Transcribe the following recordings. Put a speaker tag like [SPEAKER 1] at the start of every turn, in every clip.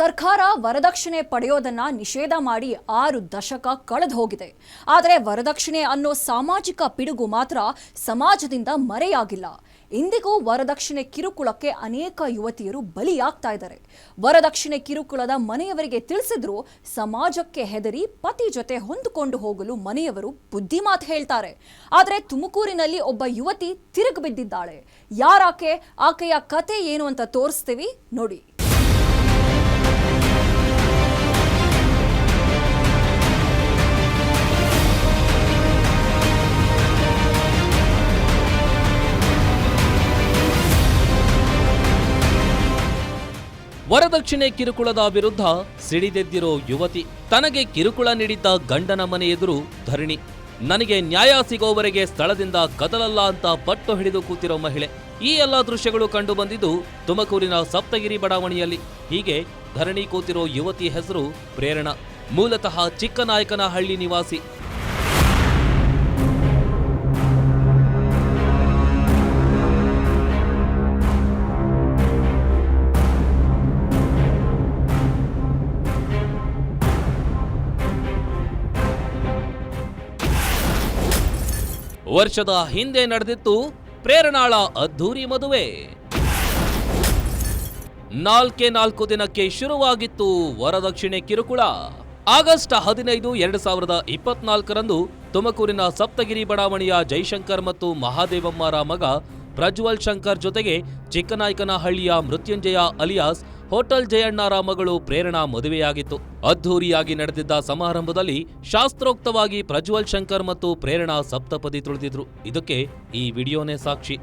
[SPEAKER 1] ಸರ್ಕಾರ ವರದಕ್ಷಿಣೆ ಪಡೆಯೋದನ್ನ ನಿಷೇಧ ಮಾಡಿ ಆರು ದಶಕ ಕಳೆದು ಹೋಗಿದೆ. ಆದರೆ ವರದಕ್ಷಿಣೆ ಅನ್ನೋ ಸಾಮಾಜಿಕ ಪಿಡುಗು ಮಾತ್ರ ಸಮಾಜದಿಂದ ಮರೆಯಾಗಿಲ್ಲ. ಇಂದಿಗೂ ವರದಕ್ಷಿಣೆ ಕಿರುಕುಳಕ್ಕೆ ಅನೇಕ ಯುವತಿಯರು ಬಲಿಯಾಗ್ತಾ ಇದ್ದಾರೆ. ವರದಕ್ಷಿಣೆ ಕಿರುಕುಳದ ಮನೆಯವರಿಗೆ ತಿಳಿಸಿದ್ರು ಸಮಾಜಕ್ಕೆ ಹೆದರಿ ಪತಿ ಜೊತೆ ಹೊಂದಿಕೊಂಡು ಹೋಗಲು ಮನೆಯವರು ಬುದ್ಧಿಮಾತು ಹೇಳ್ತಾರೆ. ಆದರೆ ತುಮಕೂರಿನಲ್ಲಿ ಒಬ್ಬ ಯುವತಿ ತಿರುಗಿ ಬಿದ್ದಿದ್ದಾಳೆ. ಯಾರಾಕೆ? ಆಕೆಯ ಕತೆ ಏನು ಅಂತ ತೋರಿಸ್ತೀವಿ? ನೋಡಿ.
[SPEAKER 2] ವರದಕ್ಷಿಣೆ ಕಿರುಕುಳದ ವಿರುದ್ಧ ಸಿಡಿದೆದ್ದಿರೋ ಯುವತಿ ತನಗೆ ಕಿರುಕುಳ ನೀಡಿದ್ದ ಗಂಡನ ಮನೆ ಎದುರು ಧರಣಿ. ನನಗೆ ನ್ಯಾಯ ಸಿಗೋವರೆಗೆ ಸ್ಥಳದಿಂದ ಕದಲಲ್ಲ ಅಂತ ಪಟ್ಟು ಹಿಡಿದು ಕೂತಿರೋ ಮಹಿಳೆ. ಈ ಎಲ್ಲ ದೃಶ್ಯಗಳು ಕಂಡು ಬಂದಿದ್ದು ತುಮಕೂರಿನ ಸಪ್ತಗಿರಿ ಬಡಾವಣೆಯಲ್ಲಿ. ಹೀಗೆ ಧರಣಿ ಕೂತಿರೋ ಯುವತಿ ಹೆಸರು ಪ್ರೇರಣಾ. ಮೂಲತಃ ಚಿಕ್ಕನಾಯಕನಹಳ್ಳಿ ನಿವಾಸಿ. ವರ್ಷದ ಹಿಂದೆ ನಡೆದಿತ್ತು ಪ್ರೇರಣಾಳ ಅದ್ಧೂರಿ ಮದುವೆ. ನಾಲ್ಕೇ ನಾಲ್ಕು ದಿನಕ್ಕೆ ಶುರುವಾಗಿತ್ತು ವರದಕ್ಷಿಣೆ ಕಿರುಕುಳ. ಆಗಸ್ಟ್ ಹದಿನೈದು, ಎರಡು ಸಾವಿರದ ಇಪ್ಪತ್ನಾಲ್ಕರಂದು ತುಮಕೂರಿನ ಸಪ್ತಗಿರಿ ಬಡಾವಣೆಯ ಜೈಶಂಕರ್ ಮತ್ತು ಮಹಾದೇವಮ್ಮರ ಮಗ ಪ್ರಜ್ವಲ್ ಶಂಕರ್ ಜೊತೆಗೆ ಚಿಕ್ಕನಾಯ್ಕನಹಳ್ಳಿಯ ಮೃತ್ಯುಂಜಯ ಅಲಿಯಾಸ್ ಹೋಟೆಲ್ ಜಯಣ್ಣಾರಾಮಗಳು ಪ್ರೇರಣಾ ಮದುವೆಯಾಗಿತ್ತು. ಅದ್ಧೂರಿಯಾಗಿ ನಡೆದಿದ್ದ ಸಮಾರಂಭದಲ್ಲಿ ಶಾಸ್ತ್ರೋಕ್ತವಾಗಿ ಪ್ರಜ್ವಲ್ ಶಂಕರ್ ಮತ್ತು ಪ್ರೇರಣಾ ಸಪ್ತಪದಿ ತುಳಿದಿದ್ರು. ಇದಕ್ಕೆ ಈ ವಿಡಿಯೋನೇ ಸಾಕ್ಷಿ.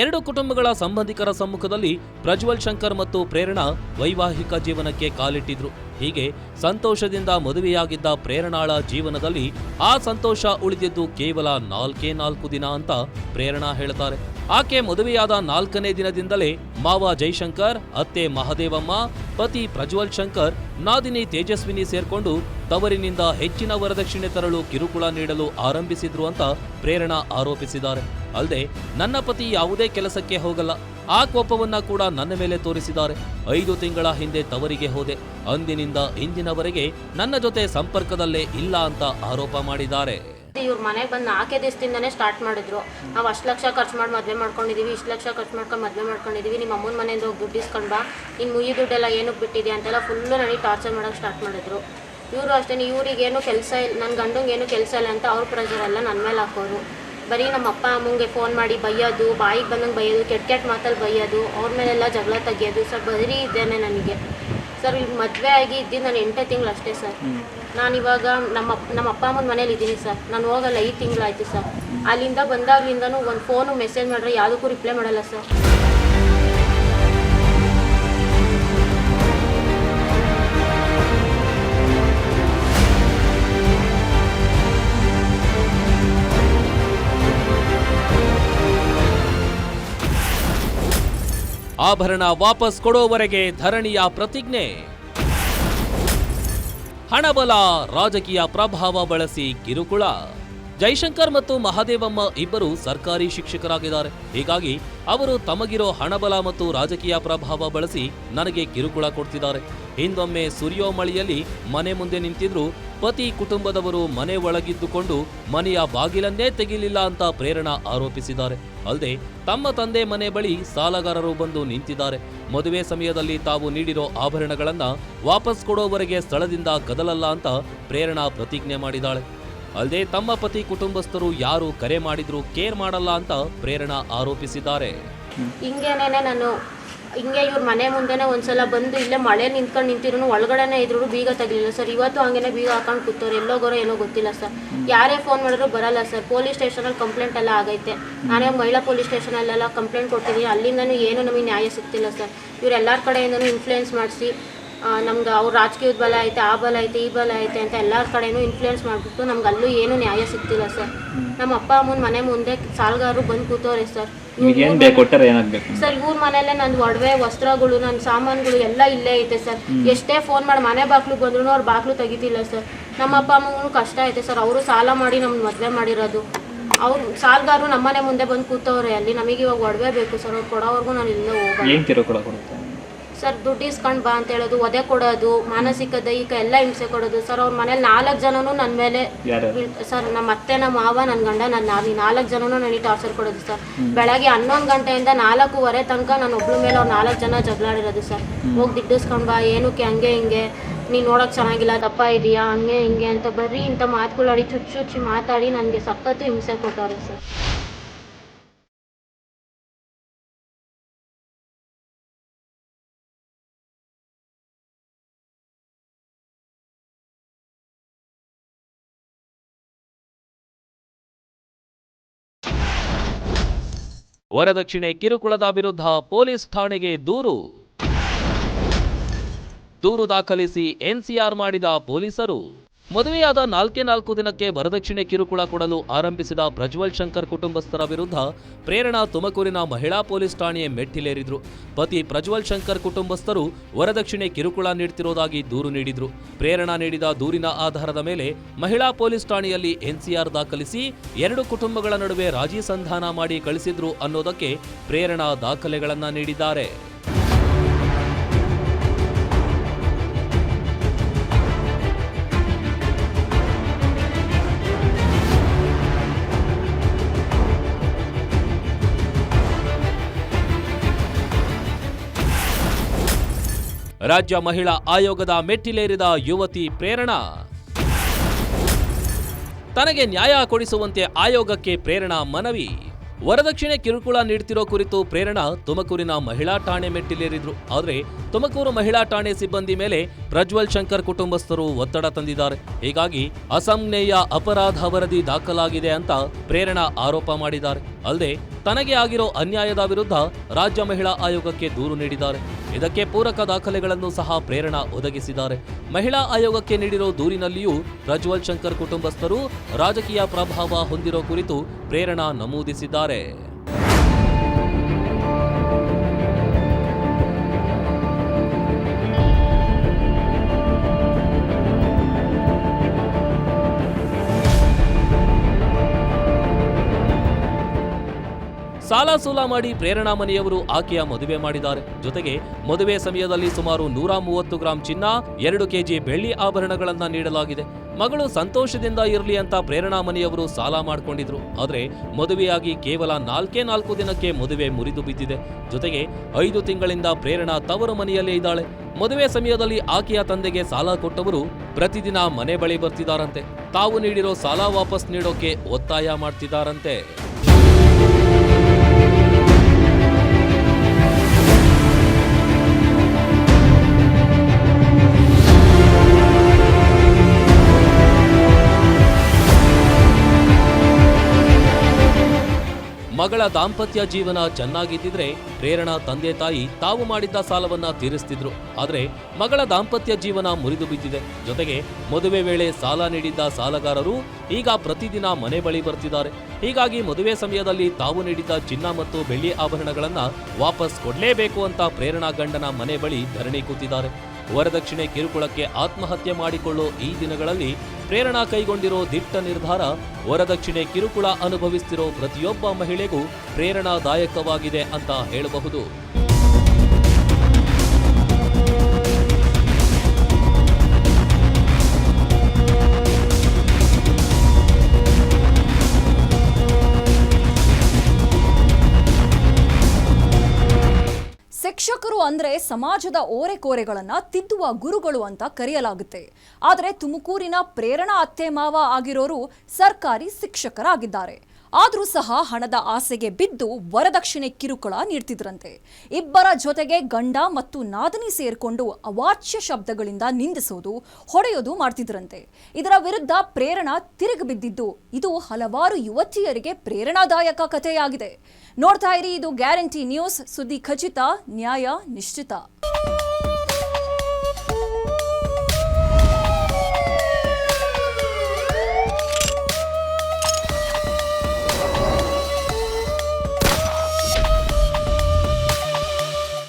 [SPEAKER 2] ಎರಡು ಕುಟುಂಬಗಳ ಸಂಬಂಧಿಕರ ಸಮ್ಮುಖದಲ್ಲಿ ಪ್ರಜ್ವಲ್ ಶಂಕರ್ ಮತ್ತು ಪ್ರೇರಣಾ ವೈವಾಹಿಕ ಜೀವನಕ್ಕೆ ಕಾಲಿಟ್ಟಿದ್ರು. ಹೀಗೆ ಸಂತೋಷದಿಂದ ಮದುವೆಯಾಗಿದ್ದ ಪ್ರೇರಣಾಳ ಜೀವನದಲ್ಲಿ ಆ ಸಂತೋಷ ಉಳಿದಿದ್ದು ಕೇವಲ ನಾಲ್ಕೇ ನಾಲ್ಕು ದಿನ ಅಂತ ಪ್ರೇರಣಾ ಹೇಳ್ತಾರೆ. ಆಕೆ ಮದುವೆಯಾದ ನಾಲ್ಕನೇ ದಿನದಿಂದಲೇ ಮಾವ ಜೈಶಂಕರ್, ಅತ್ತೆ ಮಹದೇವಮ್ಮ, ಪತಿ ಪ್ರಜ್ವಲ್ ಶಂಕರ್, ನಾದಿನಿ ತೇಜಸ್ವಿನಿ ಸೇರ್ಕೊಂಡು ತವರಿನಿಂದ ಹೆಚ್ಚಿನ ವರದಕ್ಷಿಣೆ ತರಲು ಕಿರುಕುಳ ನೀಡಲು ಆರಂಭಿಸಿದ್ರು ಅಂತ ಪ್ರೇರಣಾ ಆರೋಪಿಸಿದ್ದಾರೆ. ಅಲ್ಲದೆ ನನ್ನ ಪತಿ ಯಾವುದೇ ಕೆಲಸಕ್ಕೆ ಹೋಗಲ್ಲ. ಆ ಕೋಪವನ್ನ ಕೂಡ ನನ್ನ ಮೇಲೆ ತೋರಿಸಿದ್ದಾರೆ. ಐದು ತಿಂಗಳ ಹಿಂದೆ ತವರಿಗೆ ಹೋದೆ. ಅಂದಿನಿಂದ ಇಂದಿನವರೆಗೆ ನನ್ನ ಜೊತೆ ಸಂಪರ್ಕದಲ್ಲೇ ಇಲ್ಲ ಅಂತ ಆರೋಪ ಮಾಡಿದ್ದಾರೆ.
[SPEAKER 3] ಇವ್ರ ಮನೆಗೆ ಬಂದು ನಾಲ್ಕೇ ದಿವಸದಿಂದನೇ ಸ್ಟಾರ್ಟ್ ಮಾಡಿದ್ರು. ನಾವು ಅಷ್ಟು ಲಕ್ಷ ಖರ್ಚು ಮಾಡಿ ಮದುವೆ ಮಾಡ್ಕೊಂಡಿದ್ದೀವಿ ಇಷ್ಟು ಲಕ್ಷ ಖರ್ಚು ಮಾಡ್ಕೊಂಡು ಮದುವೆ ಮಾಡ್ಕೊಂಡಿದ್ದೀವಿ ನಿಮ್ಮ ಅಮ್ಮನ ಮನೆಯಿಂದ ಹೋಗಿ ದುಡ್ಡು ಇಸ್ಕೊಂಡು ಬಾ. ನಿನ್ನ ಮುಯಿ ದುಡ್ಡೆಲ್ಲ ಏನಕ್ಕೆ ಬಿಟ್ಟಿದೆ ಅಂತೆಲ್ಲ ಫುಲ್ಲು ನನಗೆ ಟಾರ್ಚರ್ ಮಾಡೋಕ್ಕೆ ಸ್ಟಾರ್ಟ್ ಮಾಡಿದ್ರು. ಇವರು ಅಷ್ಟೇ ಇವ್ರಿಗೇನು ಕೆಲಸ ಇಲ್ಲ ನನ್ನ ಗಂಡಂಗೆ ಏನು ಕೆಲಸ ಇಲ್ಲ ಅಂತ ಅವ್ರ ಪ್ರೆಷರ್ ಎಲ್ಲ ನನ್ನ ಮೇಲೆ ಹಾಕೋರು. ಬರೀ ನಮ್ಮ ಅಪ್ಪ ಅಮ್ಮಂಗೆ ಫೋನ್ ಮಾಡಿ ಬೈಯೋದು ಬಾಯಿಗೆ ಬಂದಂಗೆ ಬೈಯೋದು ಕೆಟ್ಟ ಕೆಟ್ಟ ಮಾತಲ್ಲಿ ಬೈಯೋದು ಅವ್ರ ಮೇಲೆಲ್ಲ ಜಗಳ ತೆಗಿಯೋದು ಸರ್ ಬರೀ ಇದ್ದೇನೆ ನನಗೆ. ಸರ್ ಈಗ ಮದುವೆ ಆಗಿ ಇದ್ದೀನಿ ನಾನು ಎಂಟೇ ತಿಂಗಳು ಅಷ್ಟೇ ಸರ್ ನಾನು ಇವಾಗ ನಮ್ಮ ನಮ್ಮ ಅಪ್ಪ ಅಮ್ಮನ ಮನೇಲಿ ಇದ್ದೀನಿ ಸರ್ ನಾನು ಹೋಗಲ್ಲ ಐದು ತಿಂಗಳಾಯ್ತು ಸರ್ ಅಲ್ಲಿಂದ ಬಂದಾಗ್ಲಿಂದನೂ ಒಂದು ಫೋನು ಮೆಸೇಜ್ ಮಾಡಿದ್ರೆ ಯಾವುದಕ್ಕೂ ರಿಪ್ಲೈ ಮಾಡಲ್ಲ ಸರ್
[SPEAKER 2] ಆಭರಣ ವಾಪಸ್ ಕೊಡೋವರೆಗೆ ಧರಣಿಯ ಪ್ರತಿಜ್ಞೆ. ಹಣಬಲ ರಾಜಕೀಯ ಪ್ರಭಾವ ಬಳಸಿ ಕಿರುಕುಳ. ಜೈಶಂಕರ್ ಮತ್ತು ಮಹಾದೇವಮ್ಮ ಇಬ್ಬರು ಸರ್ಕಾರಿ ಶಿಕ್ಷಕರಾಗಿದ್ದಾರೆ. ಹೀಗಾಗಿ ಅವರು ತಮಗಿರೋ ಹಣಬಲ ಮತ್ತು ರಾಜಕೀಯ ಪ್ರಭಾವ ಬಳಸಿ ನನಗೆ ಕಿರುಕುಳ ಕೊಡ್ತಿದ್ದಾರೆ. ಹಿಂದೊಮ್ಮೆ ಸುರಿಯೋ ಮಳೆಯಲ್ಲಿ ಮನೆ ಮುಂದೆ ನಿಂತಿದ್ರು. ಪತಿ ಕುಟುಂಬದವರು ಮನೆ ಒಳಗಿದ್ದುಕೊಂಡು ಮನೆಯ ಬಾಗಿಲನ್ನೇ ತೆಗಿಲಿಲ್ಲ ಅಂತ ಪ್ರೇರಣಾ ಆರೋಪಿಸಿದ್ದಾರೆ. ಅಲ್ಲದೆ ತಮ್ಮ ತಂದೆ ಮನೆ ಬಳಿ ಸಾಲಗಾರರು ಬಂದು ನಿಂತಿದ್ದಾರೆ. ಮದುವೆ ಸಮಯದಲ್ಲಿ ತಾವು ನೀಡಿರೋ ಆಭರಣಗಳನ್ನ ವಾಪಸ್ ಕೊಡೋವರೆಗೆ ಸ್ಥಳದಿಂದ ಕದಲಲ್ಲ ಅಂತ ಪ್ರೇರಣಾ ಪ್ರತಿಜ್ಞೆ ಮಾಡಿದ್ದಾಳೆ. ಅಲ್ಲದೆ ತಮ್ಮ ಪತಿ ಕುಟುಂಬಸ್ಥರು ಯಾರು ಕರೆ ಮಾಡಿದ್ರು ಕೇರ್ ಮಾಡಲ್ಲ ಅಂತ ಪ್ರೇರಣಾ ಆರೋಪಿಸಿದ್ದಾರೆ.
[SPEAKER 3] ಹಿಂಗೇನೇನೆ ನಾನು ಹಿಂಗೆ ಇವ್ರ ಮನೆ ಮುಂದೆನೇ ಒಂದ್ಸಲ ಬಂದು ಇಲ್ಲೇ ಮಳೆ ನಿಂತ್ಕೊಂಡು ನಿಂತಿರೋನು, ಒಳಗಡೆನೆ ಇದ್ರು ಬೀಗ ತೆಗಿಲಿಲ್ಲ ಸರ್. ಇವತ್ತು ಹಂಗೇನೆ ಬೀಗ ಹಾಕೊಂಡು ಕೂತವ್ರು ಎಲ್ಲೋಗೋರೋ ಏನೋ ಗೊತ್ತಿಲ್ಲ ಸರ್. ಯಾರೇ ಫೋನ್ ಮಾಡಿದ್ರು ಬರಲ್ಲ ಸರ್. ಪೊಲೀಸ್ ಸ್ಟೇಷನಲ್ಲಿ ಕಂಪ್ಲೇಂಟ್ ಎಲ್ಲ ಆಗೈತೆ. ನಾನೇ ಮಹಿಳಾ ಪೊಲೀಸ್ ಸ್ಟೇಷನಲ್ಲೆಲ್ಲ ಕಂಪ್ಲೇಂಟ್ ಕೊಟ್ಟಿದ್ದೀನಿ. ಅಲ್ಲಿಂದನೂ ಏನು ನಮಗೆ ನ್ಯಾಯ ಸಿಗ್ತಿಲ್ಲ ಸರ್. ಇವ್ರು ಎಲ್ಲರ ಕಡೆಯಿಂದನೂ ಇನ್ಫ್ಲೂಯೆನ್ಸ್ ಮಾಡಿಸಿ ನಮ್ಗೆ ಅವ್ರ ರಾಜಕೀಯದ ಬಲ ಐತೆ ಆ ಬಲ ಐತೆ ಈ ಬಲ ಐತೆ ಅಂತ ಎಲ್ಲರ ಕಡೆನೂ ಇನ್ಫ್ಲೂಯೆನ್ಸ್ ಮಾಡಿಬಿಟ್ಟು ನಮ್ಗೆ ಅಲ್ಲೂ ಏನೂ ನ್ಯಾಯ ಸಿಗ್ತಿಲ್ಲ ಸರ್. ನಮ್ಮ ಅಪ್ಪ ಅಮ್ಮನ ಮನೆ ಮುಂದೆ ಸಾಲಗಾರರು ಬಂದು ಕೂತವ್ರೆ ಸರ್. ಸರ್ ಇವ್ರ ಮನೇಲೆ ನನ್ನ ಒಡವೆ ವಸ್ತ್ರಗಳು ನನ್ನ ಸಾಮಾನುಗಳು ಎಲ್ಲ ಇಲ್ಲೇ ಐತೆ ಸರ್. ಎಷ್ಟೇ ಫೋನ್ ಮಾಡಿ ಮನೆ ಬಾಗ್ಲು ಬಂದ್ರು ಅವ್ರ ಬಾಗ್ಲು ತೆಗಿತಿಲ್ಲ ಸರ್. ನಮ್ಮ ಅಪ್ಪ ಅಮ್ಮಗೂ ಕಷ್ಟ ಐತೆ ಸರ್. ಅವರು ಸಾಲ ಮಾಡಿ ನಮ್ಗೆ ಮದುವೆ ಮಾಡಿರೋದು. ಅವ್ರು ಸಾಲಗಾರರು ನಮ್ಮನೆ ಮುಂದೆ ಬಂದು ಕೂತವ್ರೆ. ಅಲ್ಲಿ ನಮಗೆ ಇವಾಗ ಒಡವೆ ಬೇಕು ಸರ್. ಅವ್ರು ಕೊಡೋವರೆಗೂ ನಾನು ಇಲ್ಲೇ
[SPEAKER 4] ಕೊಡುತ್ತೆ
[SPEAKER 3] ಸರ್ ದುಡ್ಡು ಇಸ್ಕೊಂಡು ಬಾ ಅಂತ ಹೇಳೋದು ಒದೆ ಕೊಡೋದು ಮಾನಸಿಕ ದೈಹಿಕ ಎಲ್ಲ ಹಿಂಸೆ ಕೊಡೋದು. ಸರ್ ಅವ್ರ ಮನೇಲಿ ನಾಲ್ಕು ಜನನು ನನ್ನ ಮೇಲೆ ಸರ್ ನಮ್ಮ ಅತ್ತೆ ನಮ್ಮ ಮಾವ ನನ್ನ ಗಂಡ ನನ್ನ ನಾನಿ ನಾಲ್ಕು ಜನನು ನನಗೆ ಟಾರ್ಚರ್ ಕೊಡೋದು ಸರ್. ಬೆಳಗ್ಗೆ ಹನ್ನೊಂದು ಗಂಟೆಯಿಂದ ನಾಲ್ಕೂವರೆ ತನಕ ನಾನು ಒಬ್ಳ ಮೇಲೆ ಅವ್ರು ನಾಲ್ಕು ಜನ ಜಗಳಾಡಿರೋದು ಸರ್. ಹೋಗಿ ದುಡ್ಡಿಸ್ಕೊಂಡು ಬಾ ಏನಕ್ಕೆ ಹಂಗೆ ಹಿಂಗೆ ನೀನು ನೋಡೋಕೆ ಚೆನ್ನಾಗಿಲ್ಲ ದಪ್ಪ ಇದೆಯಾ ಹಂಗೆ ಹಿಂಗೆ ಅಂತ ಬರ್ರಿ ಇಂಥ ಮಾತುಗಳಾಡಿ ಚುಚ್ಚುಚ್ಚಿ ಮಾತಾಡಿ ನನಗೆ ಸಖತ್ತು ಹಿಂಸೆ ಕೊಟ್ಟವ್ರೆ ಸರ್.
[SPEAKER 2] ವರದಕ್ಷಿಣೆ ಕಿರುಕುಳದ ವಿರುದ್ಧ ಪೊಲೀಸ್ ಠಾಣೆಗೆ ದೂರು. ದೂರು ದಾಖಲಿಸಿ ಎನ್ಸಿಆರ್ ಮಾಡಿದ ಪೊಲೀಸರು. ಮದುವೆಯಾದ ನಾಲ್ಕೇ ನಾಲ್ಕು ದಿನಕ್ಕೆ ವರದಕ್ಷಿಣೆ ಕಿರುಕುಳ ಕೊಡಲು ಆರಂಭಿಸಿದ ಪ್ರಜ್ವಲ್ ಶಂಕರ್ ಕುಟುಂಬಸ್ಥರ ವಿರುದ್ಧ ಪ್ರೇರಣಾ ತುಮಕೂರಿನ ಮಹಿಳಾ ಪೊಲೀಸ್ ಠಾಣೆಯ ಮೆಟ್ಟಿಲೇರಿದ್ರು. ಪತಿ ಪ್ರಜ್ವಲ್ ಶಂಕರ್ ಕುಟುಂಬಸ್ಥರು ವರದಕ್ಷಿಣೆ ಕಿರುಕುಳ ನೀಡುತ್ತಿರುವುದಾಗಿ ದೂರು ನೀಡಿದ್ರು. ಪ್ರೇರಣಾ ನೀಡಿದ ದೂರಿನ ಆಧಾರದ ಮೇಲೆ ಮಹಿಳಾ ಪೊಲೀಸ್ ಠಾಣೆಯಲ್ಲಿ ಎನ್ಸಿಆರ್ ದಾಖಲಿಸಿ ಎರಡು ಕುಟುಂಬಗಳ ನಡುವೆ ರಾಜಿ ಸಂಧಾನ ಮಾಡಿ ಕಳಿಸಿದ್ರು ಅನ್ನೋದಕ್ಕೆ ಪ್ರೇರಣಾ ದಾಖಲೆಗಳನ್ನ ನೀಡಿದ್ದಾರೆ. ರಾಜ್ಯ ಮಹಿಳಾ ಆಯೋಗದ ಮೆಟ್ಟಿಲೇರಿದ ಯುವತಿ ಪ್ರೇರಣಾ. ತನಗೆ ನ್ಯಾಯ ಕೊಡಿಸುವಂತೆ ಆಯೋಗಕ್ಕೆ ಪ್ರೇರಣಾ ಮನವಿ. ವರದಕ್ಷಿಣೆ ಕಿರುಕುಳ ನೀಡ್ತಿರೋ ಕುರಿತು ಪ್ರೇರಣಾ ತುಮಕೂರಿನ ಮಹಿಳಾ ಠಾಣೆ ಮೆಟ್ಟಿಲೇರಿದ್ರು. ಆದರೆ ತುಮಕೂರು ಮಹಿಳಾ ಠಾಣೆ ಸಿಬ್ಬಂದಿ ಮೇಲೆ ಪ್ರಜ್ವಲ್ ಶಂಕರ್ ಕುಟುಂಬಸ್ಥರು ಒತ್ತಡ ತಂದಿದ್ದಾರೆ. ಹೀಗಾಗಿ ಅಸಂಜ್ಞೇಯ ಅಪರಾಧ ವರದಿ ದಾಖಲಾಗಿದೆ ಅಂತ ಪ್ರೇರಣಾ ಆರೋಪ ಮಾಡಿದ್ದಾರೆ. ಅಲ್ಲದೆ ತನಗೆ ಆಗಿರೋ ಅನ್ಯಾಯದ ವಿರುದ್ಧ ರಾಜ್ಯ ಮಹಿಳಾ ಆಯೋಗಕ್ಕೆ ದೂರು ನೀಡಿದ್ದಾರೆ. ಇದಕ್ಕೆ ಪೂರಕ ದಾಖಲೆಗಳನ್ನು ಸಹ ಪ್ರೇರಣಾ ಒದಗಿಸಿದ್ದಾರೆ. ಮಹಿಳಾ ಆಯೋಗಕ್ಕೆ ನೀಡಿರೋ ದೂರಿನಲ್ಲಿಯೂ ಪ್ರಜ್ವಲ್ ಶಂಕರ್ ಕುಟುಂಬಸ್ಥರು ರಾಜಕೀಯ ಪ್ರಭಾವ ಹೊಂದಿರೋ ಕುರಿತು ಪ್ರೇರಣಾ ನಮೂದಿಸಿದ್ದಾರೆ. ಸಾಲ ಸೂಲ ಮಾಡಿ ಪ್ರೇರಣಾ ಮನೆಯವರು ಆಕೆಯ ಮದುವೆ ಮಾಡಿದ್ದಾರೆ. ಜೊತೆಗೆ ಮದುವೆ ಸಮಯದಲ್ಲಿ ಸುಮಾರು ನೂರ ಮೂವತ್ತು ಗ್ರಾಂ ಚಿನ್ನ, ಎರಡು ಕೆಜಿ ಬೆಳ್ಳಿ ಆಭರಣಗಳನ್ನ ನೀಡಲಾಗಿದೆ. ಮಗಳು ಸಂತೋಷದಿಂದ ಇರಲಿ ಅಂತ ಪ್ರೇರಣಾ ಮನೆಯವರು ಸಾಲ ಮಾಡಿಕೊಂಡಿದ್ರು. ಆದರೆ ಮದುವೆಯಾಗಿ ಕೇವಲ ನಾಲ್ಕೇ ನಾಲ್ಕು ದಿನಕ್ಕೆ ಮದುವೆ ಮುರಿದು ಬಿದ್ದಿದೆ. ಜೊತೆಗೆ ಐದು ತಿಂಗಳಿಂದ ಪ್ರೇರಣಾ ತವರು ಮನೆಯಲ್ಲೇ ಇದ್ದಾಳೆ. ಮದುವೆ ಸಮಯದಲ್ಲಿ ಆಕೆಯ ತಂದೆಗೆ ಸಾಲ ಕೊಟ್ಟವರು ಪ್ರತಿದಿನ ಮನೆ ಬಳಿ ಬರ್ತಿದಾರಂತೆ. ತಾವು ನೀಡಿರೋ ಸಾಲ ವಾಪಸ್ ನೀಡೋಕೆ ಒತ್ತಾಯ ಮಾಡ್ತಿದ್ದಾರಂತೆ ಮಗಳ ದಾಂಪತ್ಯ ಜೀವನ ಚೆನ್ನಾಗಿದ್ದಿದ್ರೆ ಪ್ರೇರಣಾ ತಂದೆ ತಾಯಿ ತಾವು ಮಾಡಿದ್ದ ಸಾಲವನ್ನ ತೀರಿಸ್ತಿದ್ರು. ಆದರೆ ಮಗಳ ದಾಂಪತ್ಯ ಜೀವನ ಮುರಿದು ಬಿದ್ದಿದೆ. ಜೊತೆಗೆ ಮದುವೆ ವೇಳೆ ಸಾಲ ನೀಡಿದ್ದ ಸಾಲಗಾರರು ಈಗ ಪ್ರತಿದಿನ ಮನೆ ಬಳಿ ಬರ್ತಿದ್ದಾರೆ. ಹೀಗಾಗಿ ಮದುವೆ ಸಮಯದಲ್ಲಿ ತಾವು ನೀಡಿದ್ದ ಚಿನ್ನ ಮತ್ತು ಬೆಳ್ಳಿ ಆಭರಣಗಳನ್ನ ವಾಪಸ್ ಕೊಡಲೇಬೇಕು ಅಂತ ಪ್ರೇರಣಾ ಗಂಡನ ಮನೆ ಬಳಿ ಧರಣಿ ಕೂತಿದ್ದಾರೆ. ವರದಕ್ಷಿಣೆ ಕಿರುಕುಳಕ್ಕೆ ಆತ್ಮಹತ್ಯೆ ಮಾಡಿಕೊಳ್ಳೋ ಈ ದಿನಗಳಲ್ಲಿ ಪ್ರೇರಣಾ ಕೈಗೊಂಡಿರೋ ದಿಟ್ಟ ನಿರ್ಧಾರ ವರದಕ್ಷಿಣೆ ಕಿರುಕುಳ ಅನುಭವಿಸ್ತಿರೋ ಪ್ರತಿಯೊಬ್ಬ ಮಹಿಳೆಗೂ ಪ್ರೇರಣಾದಾಯಕವಾಗಿದೆ ಅಂತ ಹೇಳಬಹುದು.
[SPEAKER 1] ಅಂದ್ರೆ ಸಮಾಜದ ಓರೆಕೋರೆಗಳನ್ನ ತಿದ್ದುವ ಗುರುಗಳು ಅಂತ ಕರೆಯಲಾಗುತ್ತೆ. ಆದರೆ ತುಮಕೂರಿನ ಪ್ರೇರಣಾ ಅತ್ತೆ ಮಾವ ಆಗಿರೋರು ಸರ್ಕಾರಿ ಶಿಕ್ಷಕರಾಗಿದ್ದಾರೆ. ಆದರೂ ಸಹ ಹಣದ ಆಸೆಗೆ ಬಿದ್ದು ವರದಕ್ಷಿಣೆ ಕಿರುಕುಳ ನೀಡ್ತಿದ್ರಂತೆ. ಇಬ್ಬರ ಜೊತೆಗೆ ಗಂಡ ಮತ್ತು ನಾದನಿ ಸೇರಿಕೊಂಡು ಅವಾಚ್ಯ ಶಬ್ದಗಳಿಂದ ನಿಂದಿಸೋದು, ಹೊಡೆಯೋದು ಮಾಡ್ತಿದ್ರಂತೆ. ಇದರ ವಿರುದ್ಧ ಪ್ರೇರಣಾ ತಿರುಗಿ ಬಿದ್ದಿದ್ದು, ಇದು ಹಲವಾರು ಯುವತಿಯರಿಗೆ ಪ್ರೇರಣಾದಾಯಕ ಕಥೆಯಾಗಿದೆ. ನೋಡ್ತಾ ಇರಿ, ಇದು ಗ್ಯಾರಂಟಿ ನ್ಯೂಸ್. ಸುದ್ದಿ ಖಚಿತ, ನ್ಯಾಯ ನಿಶ್ಚಿತ.